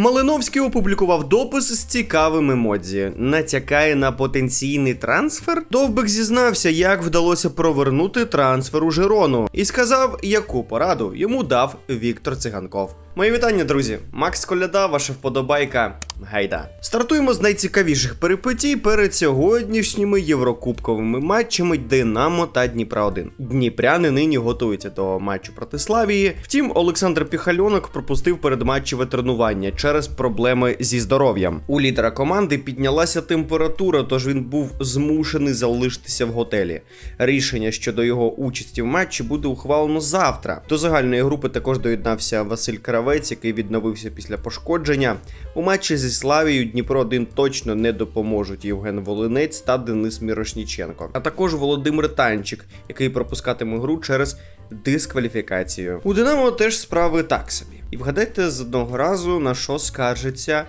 Малиновський опублікував допис з цікавим емодзі. Натякає на потенційний трансфер. Довбик зізнався, як вдалося провернути трансфер у Жирону, і сказав, яку пораду йому дав Віктор Циганков. Мої вітання, друзі. Макс Коляда, ваша вподобайка. Гайда. Стартуємо з найцікавіших перипетій перед сьогоднішніми єврокубковими матчами Динамо та Дніпра 1 Дніпряни нині готуються до матчу проти Славії. Втім, Олександр Піхальонок пропустив передматчеве тренування через проблеми зі здоров'ям. У лідера команди піднялася температура, тож він був змушений залишитися в готелі. Рішення щодо його участі в матчі буде ухвалено завтра. До загальної групи також доєднався Василь Кравець, який відновився після пошкодження. У матчі зі Славією Дніпро 1 точно не допоможуть Євген Волинець та Денис Мірошніченко, а також Володимир Танчик, який пропускатиме гру через дискваліфікацію. У Динамо теж справи так собі. І вгадайте з одного разу на що скаржиться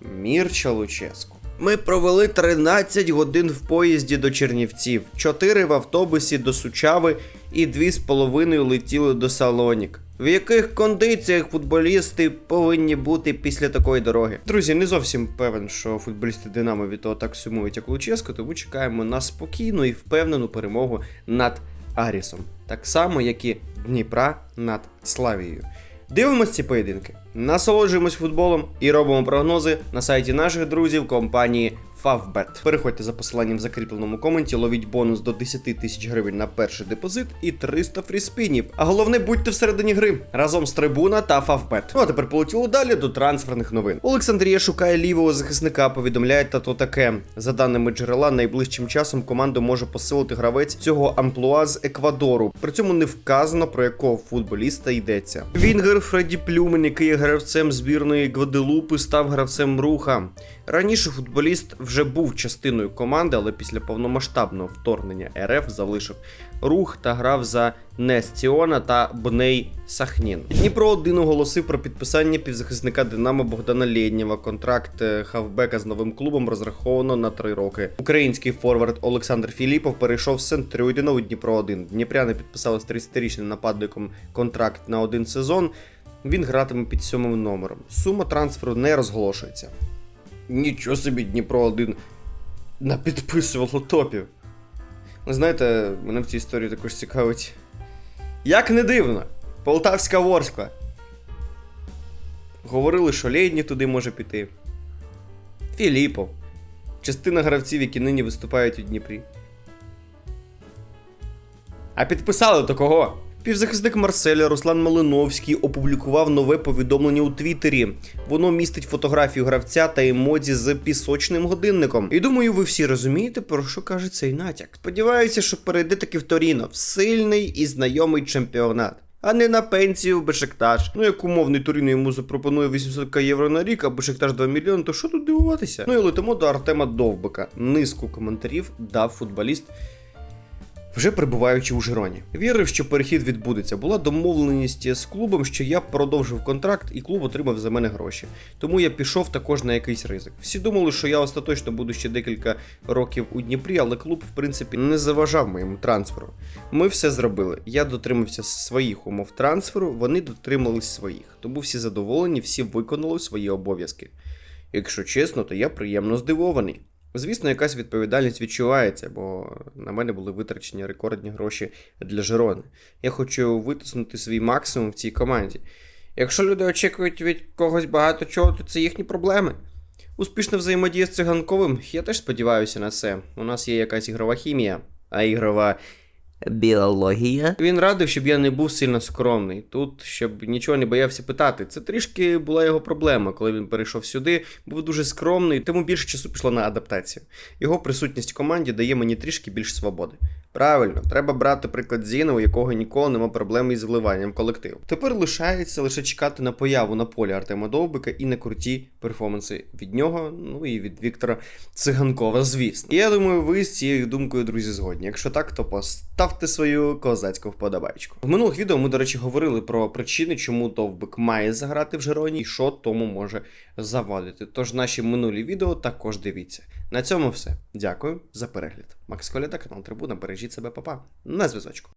Мірча Луческу. Ми провели 13 годин в поїзді до Чернівців, 4 в автобусі до Сучави і 2,5 летіли до Салонік. В яких кондиціях футболісти повинні бути після такої дороги? Друзі, не зовсім певен, що футболісти Динамо від того так сумують, як Луческо, тому чекаємо на спокійну і впевнену перемогу над Арісом, так само, як і Дніпра над Славією. Дивимось ці поєдинки, насолоджуємось футболом і робимо прогнози на сайті наших друзів компанії Favbet. Переходьте за посиланням в закріпленому коменті, ловіть бонус до 10 тисяч гривень на перший депозит і 300 фріспінів. А головне, будьте всередині гри разом з Трибуна та Favbet. Ну а тепер полетіло далі до трансферних новин. Олександрія шукає лівого захисника, повідомляє та то таке. За даними джерела, найближчим часом команду може посилити гравець цього амплуа з Еквадору. При цьому не вказано про якого футболіста йдеться. Вінгер Фредді Плюмен, який є гравцем збірної Гваделупи, став гравцем руха. Раніше футболіст вже був частиною команди, але після повномасштабного вторгнення РФ залишив рух та грав за Нестіона та Бней Сахнін. Дніпро 1 оголосив про підписання півзахисника Динамо Богдана Лєднєва. Контракт е, хавбека з новим клубом розраховано на 3 роки. Український форвард Олександр Філіпов перейшов з Сент-Трюдіна у Дніпро 1 Дніпряни підписали з 30-річним нападником контракт на один сезон. Він гратиме під сьомим номером. Сума трансферу не розголошується. Нічого собі Дніпро 1 напідписувало топів. Ви знаєте, мене в цій історії також цікавить. Як не дивно, Полтавська Ворскла. Говорили, що Лєдні туди може піти. Філіпов. Частина гравців, які нині виступають у Дніпрі. А підписали то кого? Півзахисник Марселя Руслан Малиновський опублікував нове повідомлення у Твіттері. Воно містить фотографію гравця та емодзі з пісочним годинником. І думаю, ви всі розумієте, про що каже цей натяк. Сподіваюся, що перейде таки в Торіно в сильний і знайомий чемпіонат. А не на пенсію в Бешикташ. Ну як умовний Туріно йому запропонує 800 євро на рік, а Бешикташ 2 мільйони, то що тут дивуватися? Ну і летимо до Артема Довбика. Низку коментарів дав футболіст вже перебуваючи у Жироні. Вірив, що перехід відбудеться. Була домовленість з клубом, що я продовжив контракт, і клуб отримав за мене гроші. Тому я пішов також на якийсь ризик. Всі думали, що я остаточно буду ще декілька років у Дніпрі, але клуб, в принципі, не заважав моєму трансферу. Ми все зробили. Я дотримався своїх умов трансферу, вони дотримались своїх. Тому всі задоволені, всі виконали свої обов'язки. Якщо чесно, то я приємно здивований. Звісно, якась відповідальність відчувається, бо на мене були витрачені рекордні гроші для Жерони. Я хочу витиснути свій максимум в цій команді. Якщо люди очікують від когось багато чого, то це їхні проблеми. Успішна взаємодія з циганковим, я теж сподіваюся на це. У нас є якась ігрова хімія, а ігрова Біологія. він радив, щоб я не був сильно скромний. Тут, щоб нічого не боявся питати. Це трішки була його проблема, коли він перейшов сюди, був дуже скромний, тому більше часу пішло на адаптацію. Його присутність в команді дає мені трішки більше свободи. Правильно, треба брати приклад Зіна, у якого ніколи нема проблеми із вливанням в колектив. Тепер лишається лише чекати на появу на полі Артема Довбика і на круті перформанси від нього, ну і від Віктора Циганкова, звісно. І я думаю, ви з цією думкою, друзі, згодні. Якщо так, то поставте свою козацьку вподобайку. В минулих відео ми, до речі, говорили про причини, чому Довбик має заграти в Жероні і що тому може завадити. Тож наші минулі відео також дивіться. На цьому все. Дякую за перегляд. Макс Коляда, канал Трибуна. Бережіть себе, папа. На зв'язочку.